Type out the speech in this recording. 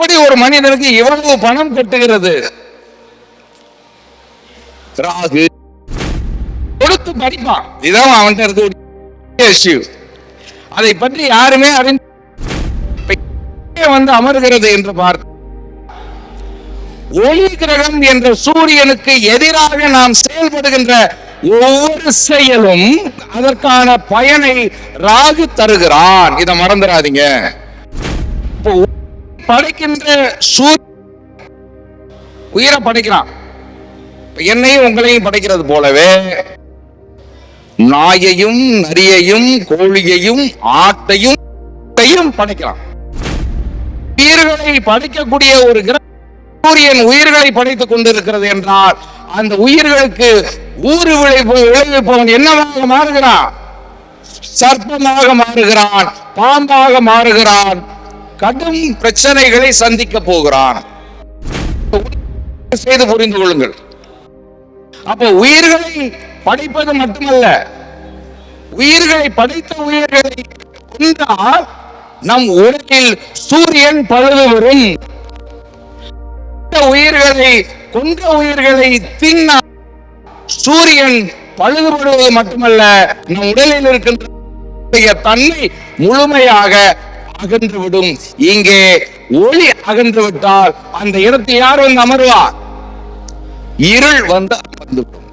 எப்படி ஒரு மனிதனுக்கு இவ்வளவு பணம் கட்டுகிறது? ராகு. கொடுத்து படிப்பான் இதான் அவன்கிட்ட issue. அதை பற்றி யாருமே அறிந்து வந்து அமர்கிறது என்று பார்க்க. ஒளி கிரகம் என்ற சூரியனுக்கு எதிராக நாம் செயல்படுகின்ற ஒவ்வொரு செயலும் அதற்கான பயனை ராகு தருகிறான். இதை மறந்துடாதீங்க. படைக்கின்ற சூரிய உயிரை படைக்கிறான். என்னையும் உங்களையும் படைக்கிறது போலவே நாயையும் நரியையும் கோழியையும் ஆட்டையும் படைக்கிறான். உயிர்களை படைக்கக்கூடிய ஒரு சூரியன் உயிர்களை படைத்துக் கொண்டிருக்கிறது என்றால் அந்த உயிர்களுக்கு ஊறு விளைவு விளைவிப்பவன் என்னவாக மாறுகிறான்? சர்ப்பமாக மாறுகிறான் பாம்பாக மாறுகிறான். கடும் பிரச்சனைகளை சந்திக்க போகிறான். செய்து புரிந்து கொள்ளுங்கள். அப்போ உயிர்களை படைப்பது மட்டுமல்ல உயிர்களை படைத்த உயிர்களை கொண்டால் நம் உலகில் சூரியன் பழுது வரும். உயிர்களை கொன்ற உயிர்களை தின்ன சூரியன் பழுதுபடுவது மட்டுமல்ல நம் உடலில் இருக்கின்ற தன்மை முழுமையாக அகன்றுவிடும். இங்கே ஒளி அகன்று விட்டால் அந்த இடத்தை யார் வந்து அமர்வா இருள் வந்து அமர்ந்துவிடும்.